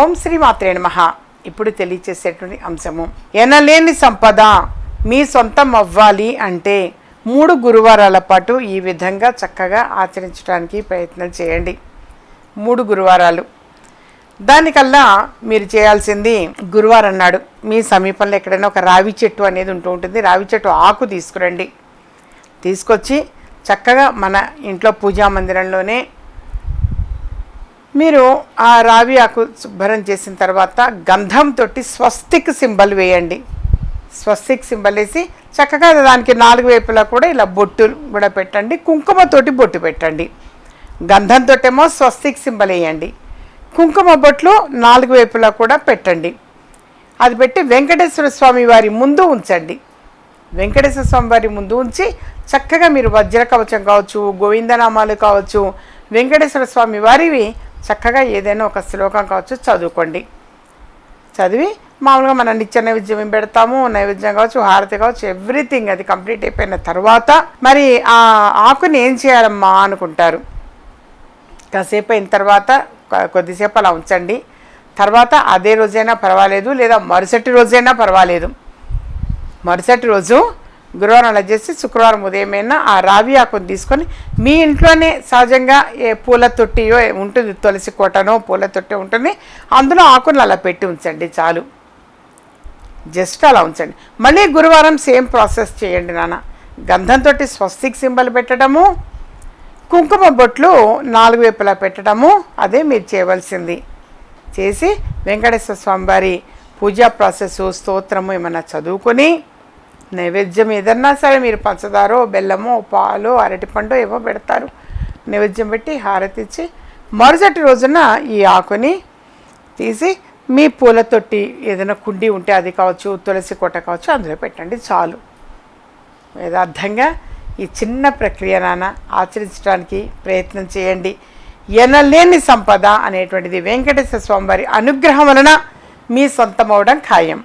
ఓం శ్రీ మాత్రే నమ. ఇప్పుడు తెలియచేసేటువంటి అంశము ఎనలేని సంపద మీ సొంతం అవ్వాలి అంటే మూడు గురువారాల పాటు ఈ విధంగా చక్కగా ఆచరించడానికి ప్రయత్నం చేయండి. మూడు గురువారాలు. దానికల్లా మీరు చేయాల్సింది గురువారం నాడు. మీ సమీపంలో ఎక్కడైనా ఒక రావి చెట్టు అనేది ఉంటూ ఉంటుంది. రావి చెట్టు ఆకు తీసుకురండి. తీసుకొచ్చి చక్కగా మన ఇంట్లో పూజా మందిరంలోనే మీరు ఆ రావి ఆకు శుభ్రం చేసిన తర్వాత గంధంతో స్వస్తిక్ సింబల్ వేయండి. స్వస్తిక్ సింబల్ వేసి చక్కగా దానికి నాలుగు వైపులా కూడా ఇలా బొట్టు కూడా పెట్టండి. కుంకుమతోటి బొట్టు పెట్టండి. గంధంతో ఏమో స్వస్తిక్ సింబల్ వేయండి. కుంకుమ బొట్లు నాలుగు వైపులా కూడా పెట్టండి. అది పెట్టి వెంకటేశ్వర స్వామి వారి ముందు ఉంచండి. వెంకటేశ్వర స్వామి వారి ముందు ఉంచి చక్కగా మీరు వజ్ర కవచం కావచ్చు గోవిందనామాలు కావచ్చు వెంకటేశ్వర స్వామి వారివి చక్కగా ఏదైనా ఒక శ్లోకం కావచ్చు చదువుకోండి. చదివి మామూలుగా మనం నిత్య నైవేద్యం పెడతాము? నైవేద్యం కావచ్చు హారతి కావచ్చు ఎవ్రీథింగ్ అది కంప్లీట్ అయిపోయిన తర్వాత మరి ఆ ఆకుని ఏం చేయాలమ్మా అనుకుంటారు. కాసేపు అయిన తర్వాత కొ- కొద్దిసేపు అలా ఉంచండి. తర్వాత అదే రోజైనా పర్వాలేదు లేదా మరుసటి రోజైనా పర్వాలేదు. మరుసటి రోజు గురువారం అలా చేసి శుక్రవారం ఉదయమైనా ఆ రావి ఆకుని తీసుకొని మీ ఇంట్లోనే సహజంగా ఏ పూల తొట్టియో ఉంటుంది తులసి కోటనో పూల తొట్టి ఉంటుంది. అందులో ఆకును అలా పెట్టి ఉంచండి చాలు. జస్ట్ అలా ఉంచండి. మళ్ళీ గురువారం సేమ్ ప్రాసెస్ చేయండి నాన్న. గంధంతో స్వస్తిక్ సింబల్ పెట్టడము కుంకుమ బొట్లు నాలుగు వైపులా పెట్టడము అదే మీరు చేయవలసింది. చేసి వెంకటేశ్వర స్వామివారి పూజా ప్రాసెస్ స్తోత్రము ఏమైనా చదువుకొని నైవేద్యం ఏదన్నా సరే మీరు పంచదారో బెల్లమో పాలు అరటిపండు ఏవో పెడతారు. నైవేద్యం పెట్టి హారతి ఇచ్చి మరుసటి రోజున ఈ ఆకుని తీసి మీ పూల తొట్టి ఏదైనా కుండి ఉంటే అది కావచ్చు తులసి కొట్ట కావచ్చు అందులో పెట్టండి చాలు. యథార్థంగా ఈ చిన్న ప్రక్రియ నాన్న ఆచరించడానికి ప్రయత్నం చేయండి. ఎనలేని సంపద అనేటువంటిది వెంకటేశ్వర స్వామివారి అనుగ్రహం వలన మీ సొంతం ఖాయం.